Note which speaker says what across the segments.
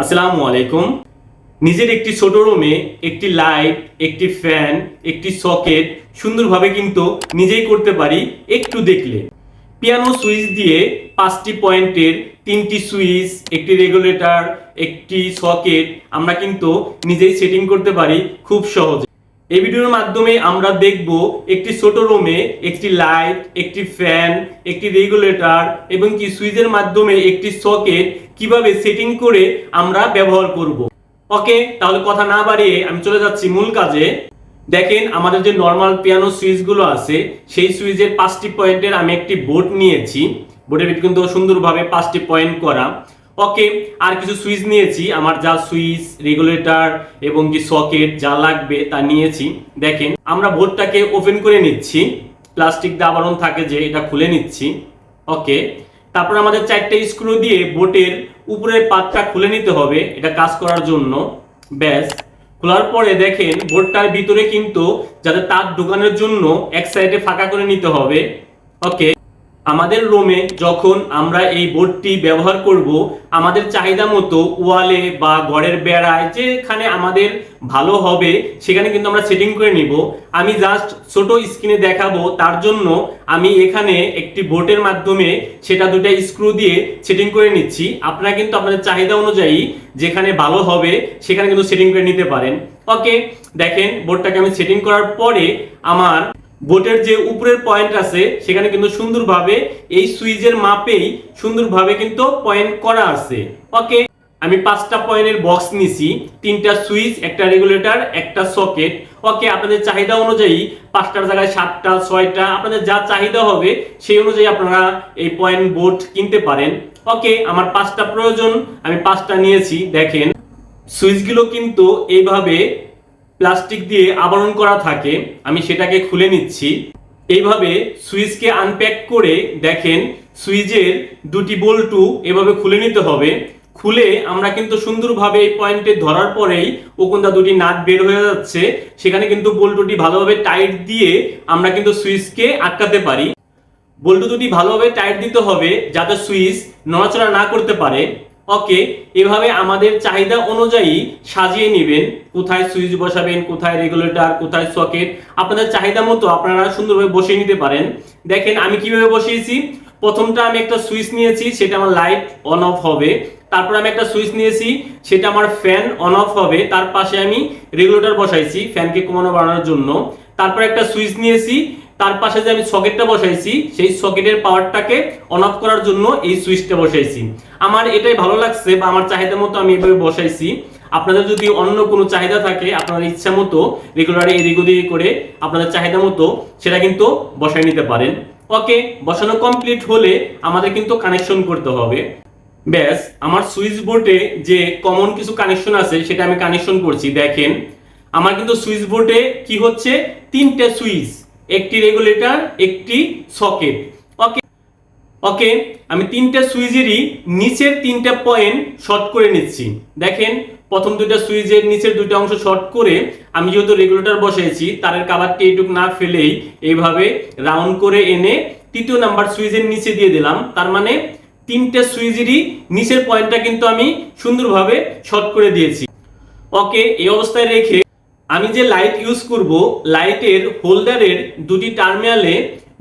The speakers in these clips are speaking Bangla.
Speaker 1: আসসালামু আলাইকুম। নিজের একটি ছোট রুমে একটি লাইট একটি ফ্যান একটি সকেট সুন্দরভাবে কিন্তু নিজেই করতে পারি, একটু দেখলে। পিয়ানো সুইচ দিয়ে পাঁচটি পয়েন্টের তিনটি সুইচ একটি রেগুলেটর একটি সকেট আমরা কিন্তু নিজেই সেটিং করতে পারি খুব সহজে। এই ভিডিওর মাধ্যমে আমরা দেখব একটি ছোট রুমে একটি লাইট একটি ফ্যান একটি রেগুলেটর এবং কি সুইচের মাধ্যমে একটি সকেট কীভাবে সেটিং করে আমরা ব্যবহার করব। ওকে তাহলে কথা না বাড়িয়ে আমি চলে যাচ্ছি মূল কাজে। দেখেন আমাদের যে নর্মাল পিয়ানো সুইচগুলো আছে, সেই সুইচের পাঁচটি পয়েন্টের আমি একটি বোর্ড নিয়েছি। বোর্ডের কিন্তু সুন্দরভাবে পাঁচটি পয়েন্ট করা। ওকে আর কিছু সুইচ নিয়েছি। আমার যা সুইচ রেগুলেটর এবং কি সকেট যা লাগবে তা নিয়েছি। দেখেন, আমরা বোর্ডটাকে ওপেন করে নিচ্ছি। প্লাস্টিক দিয়ে আবরণ থাকে যে, এটা খুলে নিচ্ছি। ওকে তারপর আমাদের চারটে স্ক্রু দিয়ে বোটের উপরের পাতটা খুলে নিতে হবে। এটা কাজ করার জন্য। ব্যাস। খোলার পরে দেখেন, বোর্ডটার ভিতরে কিন্তু যাতে তার ঢোকানোর জন্য এক সাইডে ফাঁকা করে নিতে হবে। ওকে আমাদের রোমে যখন আমরা এই বোর্ডটি ব্যবহার করব, আমাদের চাহিদা মতো ওয়ালে বা ঘরের বেড়ায় যেখানে আমাদের ভালো হবে, সেখানে কিন্তু আমরা সেটিং করে নিব। আমি জাস্ট ছোট স্ক্রিনে দেখাবো, তার জন্য আমি এখানে একটি বোর্ডের মাধ্যমে সেটা দুটা স্ক্রু দিয়ে সেটিং করে নিচ্ছি। আপনারা কিন্তু আপনাদের চাহিদা অনুযায়ী যেখানে ভালো হবে, সেখানে কিন্তু সেটিং করে নিতে পারেন। ওকে দেখেন বোর্ডটাকে আমি সেটিং করার পরে আমার বোটের যে উপরের পয়েন্ট আছে, সেখানে কিন্তু সুন্দরভাবে এই সুইচের মাপেই সুন্দরভাবে কিন্তু পয়েন্ট করা আছে। ওকে আমি পাঁচটা পয়েন্টের বক্স নিছি। তিনটা সুইচ, একটা রেগুলেটর একটা সকেট ওকে আপনাদের চাহিদা অনুযায়ী পাঁচটার জায়গায় সাতটা, ছয়টা, আপনাদের যা চাহিদা হবে, সেই অনুযায়ী আপনারা এই পয়েন্ট বোর্ড কিনতে পারেন। ওকে আমার পাঁচটা প্রয়োজন, আমি পাঁচটা নিয়েছি, দেখেন। সুইচগুলো কিন্তু এইভাবে প্লাস্টিক দিয়ে আবরণ করা থাকে, আমি সেটাকে খুলে নিচ্ছি। এইভাবে সুইচকে আনপ্যাক করে দেখেন সুইচের দুটি বল্টু এভাবে খুলে নিতে হবে। খুলে আমরা কিন্তু সুন্দরভাবে এই পয়েন্টে ধরার পরেই ওখানটা দুটি নাট বের হয়ে যাচ্ছে। সেখানে কিন্তু বল্টুটি ভালোভাবে টাইট দিয়ে আমরা কিন্তু সুইচকে আটকাতে পারি। বল্টু দুটি ভালোভাবে টাইট দিতে হবে যাতে সুইচ নড়াচড়া না করতে পারে। ওকে, এভাবে আমাদের চাহিদা অনুযায়ী সাজিয়ে নেবেন। কোথায় সুইচ বসাবেন, কোথায় রেগুলেটর কোথায় সকেট আপনাদের চাহিদা মতো আপনারা সুন্দরভাবে বসিয়ে নিতে পারেন। দেখেন, আমি কীভাবে বসিয়েছি? প্রথমটা আমি একটা সুইচ নিয়েছি, সেটা আমার লাইট অন অফ হবে। তারপর আমি একটা সুইচ নিয়েছি, সেটা আমার ফ্যান অন অফ হবে। তার পাশে আমি রেগুলেটর বসাইছি ফ্যানকে কমানো বাড়ানোর জন্য। তারপর একটা সুইচ নিয়েছি তার পাশে যে আমি সকেটটা বসাইছি, সেই সকেটের পাওয়ারটাকে অন অফ করার জন্য এই সুইচটা বসাইছি। আমার এটাই ভালো লাগছে বা আমার চাহিদা মতো আমি এভাবে বসাইছি। আপনাদের যদি অন্য কোনো চাহিদা থাকে আপনাদের ইচ্ছা মতো রেগুলারে এদিক ওদিক করে আপনাদের চাহিদা মতো সেটা কিন্তু বসাই নিতে পারেন। ওকে বসানো কমপ্লিট হলে আমাদের কিন্তু কানেকশন করতে হবে। ব্যাস, আমার সুইচ বোর্ডে যে কমন কিছু কানেকশন আছে, সেটা আমি কানেকশন করছি। দেখেন, আমার কিন্তু সুইচ বোর্ডে কি হচ্ছে? তিনটে সুইচ। একটি রেগুলেটর একটি সকেট ওকে ওকে আমি তিনটা সুইচেরই নিচের তিনটা পয়েন্ট শর্ট করে নিচ্ছি। দেখেন, প্রথম দুইটা সুইচের নিচের দুইটা অংশ শর্ট করে আমি যেহেতু রেগুলেটর বসিয়েছি তারের কাভারটি এইটুক না ফেলেই এইভাবে রাউন্ড করে এনে তৃতীয় নাম্বার সুইচের নিচে দিয়ে দিলাম। তার মানে তিনটে সুইচেরই নিচের পয়েন্টটা কিন্তু আমি সুন্দরভাবে শর্ট করে দিয়েছি। ওকে এই অবস্থায় রেখে আমি যে লাইট ইউজ করব লাইটের হোল্ডারের দুটি টার্মিনালে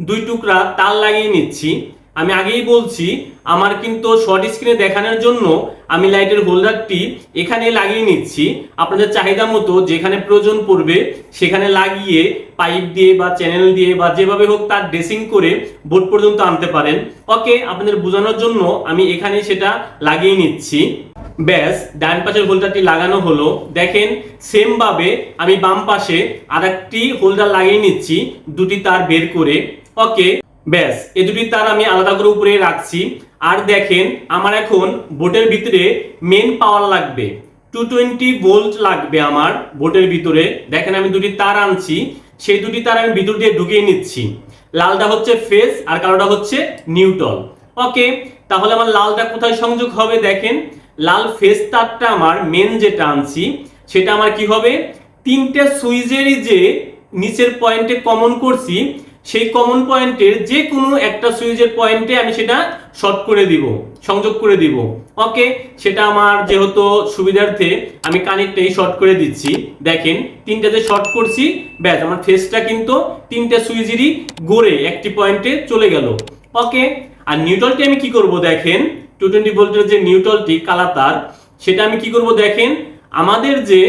Speaker 1: দুই টুকরা তার লাগিয়ে নিচ্ছি। আমি আগেই বলছি, আমার কিন্তু শর্ট স্ক্রিনে দেখানোর জন্য আমি লাইটের হোল্ডারটি এখানে লাগিয়ে নিচ্ছি। আপনাদের চাহিদা মতো যেখানে প্রয়োজন পড়বে, সেখানে লাগিয়ে পাইপ দিয়ে বা চ্যানেল দিয়ে বা যেভাবে হোক তার ড্রেসিং করে বোর্ড পর্যন্ত আনতে পারেন। ওকে আপনাদের বোঝানোর জন্য আমি এখানে সেটা লাগিয়ে নিচ্ছি। ব্যাস, ডান পাশের হোল্ডারটি লাগানো হলো। দেখেন সেম ভাবে আমি বাম পাশে আরেকটি হোল্ডার লাগিয়ে নিচ্ছি, দুটি তার বের করে। ওকে ব্যাস এই দুটি তার আমি আলাদা করে উপরে রাখছি। আর দেখেন, আমার এখন বোটের ভিতরে মেন পাওয়ার লাগবে। টু টোয়েন্টি ভোল্ট লাগবে আমার বোটের ভিতরে। দেখেন আমি দুটি তার আনছি। সেই দুটি তার আমি ভিতর দিয়ে ঢুকিয়ে নিচ্ছি। লালটা হচ্ছে ফেস আর কালোটা হচ্ছে নিউটল ওকে তাহলে আমার লালটা কোথায় সংযোগ হবে দেখেন? লাল ফেস তারটা আমার মেন যেটা আনছি, সেটা আমার কি হবে? তিনটে সুইচেরই যে নিচের পয়েন্টে কমন করছি সেই কমন পয়েন্টের যে কোনো একটা সুইচের পয়েন্টে আমি সেটা শর্ট করে দিব, সংযোগ করে দিব। ওকে সেটা আমার যেহেতু সুবিধার্থে আমি কানেক্টটাই শর্ট করে দিচ্ছি। দেখেন, তিনটাতে শর্ট করছি, ব্যাস, আমার ফেসটা কিন্তু তিনটা সুইচেরই গড়ে একটি পয়েন্টে চলে গেল। ওকে আর নিউট্রালটি আমি কি করব দেখেন? টু টোয়েন্টি ভোল্টের যে নিউট্রালটি কালা তার, সেটা আমি কি করব দেখেন? আমাদের যে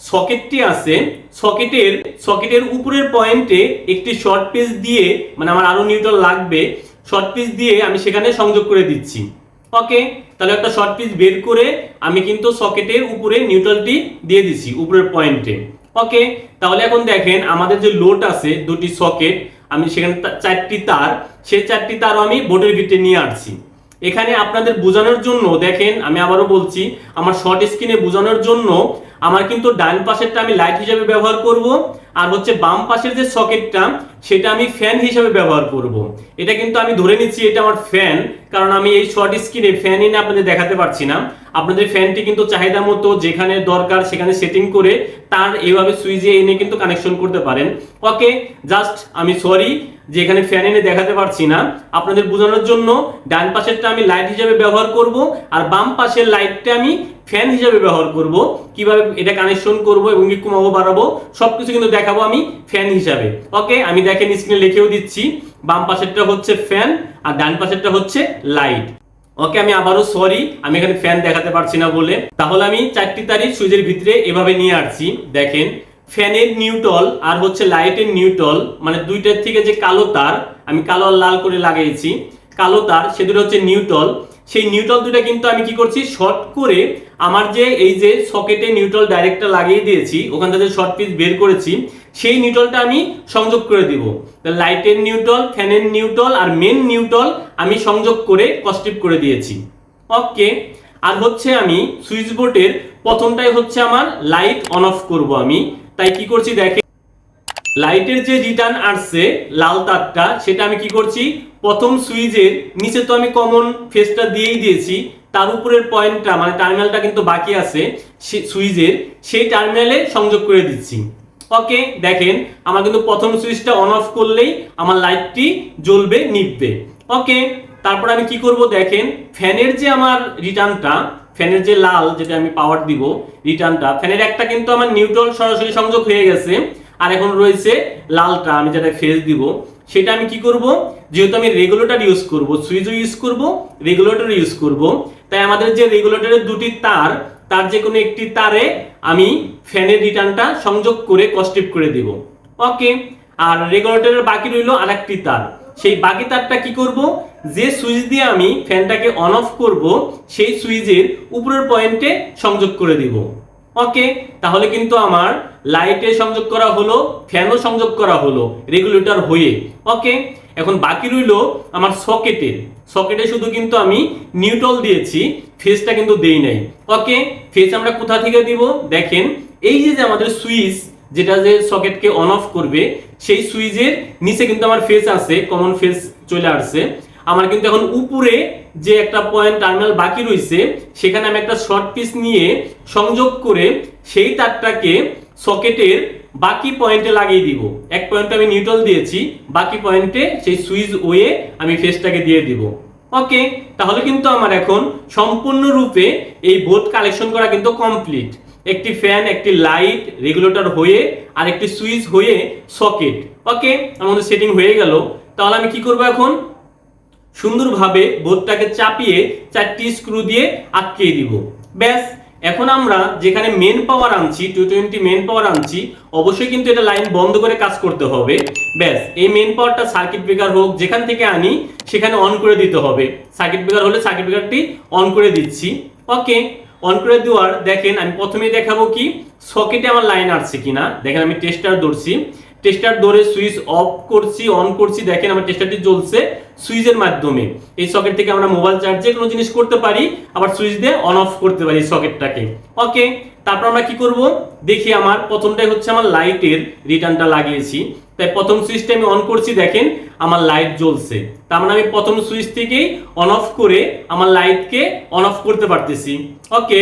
Speaker 1: সকেটটি আছে, সকেটের সকেটের উপরের পয়েন্টে একটি শর্ট পিস দিয়ে মানে আমার আরও নিউট্রাল লাগবে শর্ট পিস দিয়ে আমি সেখানে সংযোগ করে দিচ্ছি। ওকে তাহলে একটা শর্ট পিস বের করে আমি কিন্তু সকেটের উপরে নিউট্রালটি দিয়ে দিচ্ছি, উপরের পয়েন্টে ওকে তাহলে এখন দেখেন আমাদের যে লোড আছে, দুটি সকেট আমি সেখানে চারটি তার, সেই চারটি তারও আমি বোর্ডের ভিতরে নিয়ে আসছি। এখানে আপনাদের বোঝানোর জন্য, দেখেন আমি আবারও বলছি, আমার শর্ট স্ক্রিনে বোঝানোর জন্য আমার কিন্তু ডান পাশেরটা আমি লাইট হিসেবে ব্যবহার করব, আর হচ্ছে বাম পাশের যে সকেটটা সেটা আমি ফ্যান হিসেবে ব্যবহার করব। এটা কিন্তু আমি ধরে নিচ্ছি, এটা আমার ফ্যান কারণ আমি এই শর্ট স্ক্রিনে ফ্যান এনে আপনাদের দেখাতে পারছি না। আপনাদের ফ্যানটি কিন্তু চাহিদা মতো যেখানে দরকার সেখানে সেটিং করে তার এইভাবে সুইচে এনে কিন্তু কানেকশন করতে পারেন। ওকে জাস্ট আমি সরি যে এখানে ফ্যান এনে দেখাতে পারছি না। আপনাদের বোঝানোর জন্য ডান পাশেরটা আমি লাইট হিসেবে ব্যবহার করব, আর বাম পাশের লাইটটা আমি ফ্যান হিসেবে ব্যবহার করব। কীভাবে এটা কানেকশন করব এবং কি কমাবো, বাড়াবো, সবকিছু কিন্তু দেখাবো আমি ফ্যান হিসাবে। ওকে আমি দেখেন স্ক্রিনে লিখেও দিচ্ছি, বাম পাশেরটা হচ্ছে ফ্যান আর ডান পাশেরটা হচ্ছে লাইট ওকে আমি আবারও সরি আমি এখানে ফ্যান দেখাতে পারছি না বলে। তাহলে আমি চারটি তারিখ সুইচের ভিতরে এভাবে নিয়ে আসছি, দেখেন। ফ্যানের নিউটল আর হচ্ছে লাইটের নিউটল মানে দুইটার থেকে যে কালো তার, আমি কালো আর লাল করে লাগিয়েছি কালো তার, সে দুটো হচ্ছে নিউট্রল। সেই নিউট্রল দুটো কিন্তু আমি কি করছি? শর্ট করে আমার যে এই যে সকেটে নিউট্রল ডাইরেক্টটা লাগিয়ে দিয়েছি, ওখান থেকে শর্ট পিস বের করেছি, সেই নিউট্রলটা আমি সংযোগ করে দিব। লাইটের নিউট্রল ফ্যানের নিউট্রল আর মেন নিউট্রল আমি সংযোগ করে কস্টিপ করে দিয়েছি। ওকে আর হচ্ছে আমি সুইচ বোর্ডের প্রথমটাই হচ্ছে আমার লাইট অন অফ করব আমি। তাই কি করছি দেখে লাইটের যে রিটার্ন আসছে, লাল তারটা, সেটা আমি কি করছি? প্রথম সুইচের নিচে তো আমি কমন ফেসটা দিয়েই দিয়েছি, তার উপরের পয়েন্টটা মানে টার্মিনালটা কিন্তু বাকি আছে সুইচের, সেই টার্মিনালে সংযোগ করে দিচ্ছি। ওকে দেখেন, আমার কিন্তু প্রথম সুইচটা অন অফ করলেই আমার লাইটটি জ্বলবে, নিভবে। ওকে তারপর আমি কি করব, দেখেন ফ্যানের যে আমার রিটার্নটা ফ্যানের যে লাল, যেটা আমি পাওয়ার দিব, রিটার্নটা ফ্যানের একটা কিন্তু আমার নিউট্রাল সরাসরি সংযোগ হয়ে গেছে। আর এখন রয়েছে লালটা, আমি যেটা ফেস দিব, সেটা আমি কি করব? যেহেতু আমি রেগুলেটর ইউজ করব সুইচও ইউজ করব রেগুলেটর ইউজ করব। তাই আমাদের যে রেগুলেটরের দুটি তার তার যে কোনো একটি তারে আমি ফ্যানের রিটার্নটা সংযোগ করে কস্টিপ করে দিব। ওকে আর রেগুলেটরের বাকি রইল আরেকটি তার। সেই বাকি তারটা কি করব? যে সুইচ দিয়ে আমি ফ্যানটাকে অন অফ করব, সেই সুইচের উপরের পয়েন্টে সংযোগ করে দিব। ওকে তাহলে কিন্তু আমার লাইটে সংযোগ করা হলো, ফ্যানও সংযোগ করা হলো রেগুলেটর হয়ে। ওকে এখন বাকি রইল আমার সকেটের সকেটে শুধু কিন্তু আমি নিউট্রাল দিয়েছি ফেসটা কিন্তু দেই নাই। ওকে ফেস আমরা কোথা থেকে দিব? দেখেন, এই যে আমাদের সুইচ যেটা যে সকেটকে অন অফ করবে, সেই সুইচের নিচে কিন্তু আমার ফেস আছে কমন ফেস চলে আসছে। আমার কিন্তু এখন উপরে যে একটা পয়েন্ট টার্মিনাল বাকি রয়েছে সেখানে আমি একটা শর্ট পিস নিয়ে সংযোগ করে সেই তারটাকে সকেটের বাকি পয়েন্টে লাগিয়ে দিব। এক পয়েন্ট আমি নিউট্রাল দিয়েছি, বাকি পয়েন্টে সেই সুইচ ওয়ে আমি ফেসটাকে দিয়ে দিব। ওকে, তাহলে কিন্তু আমার এখন সম্পূর্ণরূপে এই বোর্ড কালেকশন করা কিন্তু কমপ্লিট। একটি ফ্যান, একটি লাইট, রেগুলেটর হয়ে, আর একটি সুইচ হয়ে সকেট। ওকে আমাদের সেটিং হয়ে গেল। তাহলে আমি কি করব এখন? সুন্দরভাবে বোর্ডটাকে চাপিয়ে চারটি স্ক্রু দিয়ে আটকিয়ে দিব। ব্যাস এখন আমরা যেখানে মেন পাওয়ার আনছি টু টোয়েন্টি মেন পাওয়ার আনছি, অবশ্যই কিন্তু এটা লাইন বন্ধ করে কাজ করতে হবে। ব্যাস, এই মেন পাওয়ারটা সার্কিট ব্রেকার হোক, যেখান থেকে আনি, সেখানে অন করে দিতে হবে। সার্কিট ব্রেকার হলে সার্কিট ব্রেকারটি অন করে দিচ্ছি। ওকে অন করে দেওয়ার, দেখেন, আমি প্রথমেই দেখাবো কি সকেটে আমার লাইন আসছে কিনা। দেখেন, আমি টেস্টার ধরছি। টেস্টার ধরে সুইচ অফ করছি অন করছি। দেখেন, আমার টেস্টারটি জ্বলছে। সুইচের মাধ্যমে। এই সকেট থেকে আমরা মোবাইল চার্জে কোনো জিনিস করতে পারি, আবার সুইচ দিয়ে অন অফ করতে পারি সকেটটাকে ওকে তারপর আমরা কি করব? দেখি আমার, প্রথমটাই হচ্ছে আমার লাইটের রিটার্নটা লাগিয়েছি। তাই প্রথম সুইচটা আমি অন করছি, দেখেন আমার লাইট জ্বলছে। তার মানে আমি প্রথম সুইচ থেকেই অন অফ করে আমার লাইটকে অন অফ করতে পারতেছি। ওকে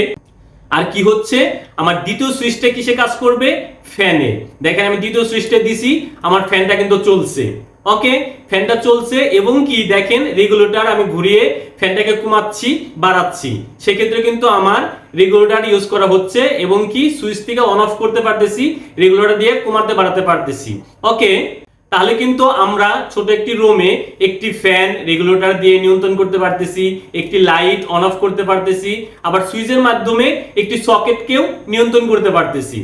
Speaker 1: আর কি হচ্ছে? আমার দ্বিতীয় সুইচটা কিসে কাজ করবে? ফ্যানে দেখেন আমি দ্বিতীয় সুইচটা দিছি, আমার ফ্যানটা কিন্তু চলছে। ওকে ফ্যানটা চলছে এবং কি দেখেন রেগুলেটর আমি ঘুরিয়ে ফ্যানটাকে কমাচ্ছি, বাড়াচ্ছি। সেক্ষেত্রে কিন্তু আমার রেগুলেটর ইউজ করা হচ্ছে এবং কি সুইচ থেকে অন অফ করতে পারতেছি রেগুলেটর দিয়ে কমাতে, বাড়াতে পারতেছি। ওকে তাহলে কিন্তু আমরা ছোট একটি রুমে একটি ফ্যান রেগুলেটর দিয়ে নিয়ন্ত্রণ করতে পারতেছি, একটি লাইট অন অফ করতে পারতেছি, আবার সুইচের মাধ্যমে একটি সকেটকেও নিয়ন্ত্রণ করতে পারতেছি।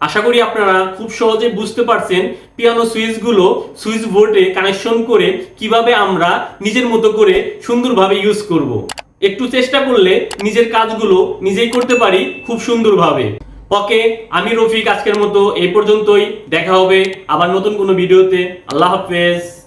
Speaker 1: আশা করি আপনারা খুব সহজে বুঝতে পারছেন পিয়ানো সুইচগুলো সুইচ বোর্ডে কানেকশন করে কীভাবে আমরা নিজের মতো করে সুন্দরভাবে ইউজ করব। একটু চেষ্টা করলে নিজের কাজগুলো নিজেই করতে পারি খুব সুন্দরভাবে। ওকে, আমি রফিক আজকের মতো এই পর্যন্তই। দেখা হবে আবার নতুন কোনো ভিডিওতে। আল্লাহ হাফেজ।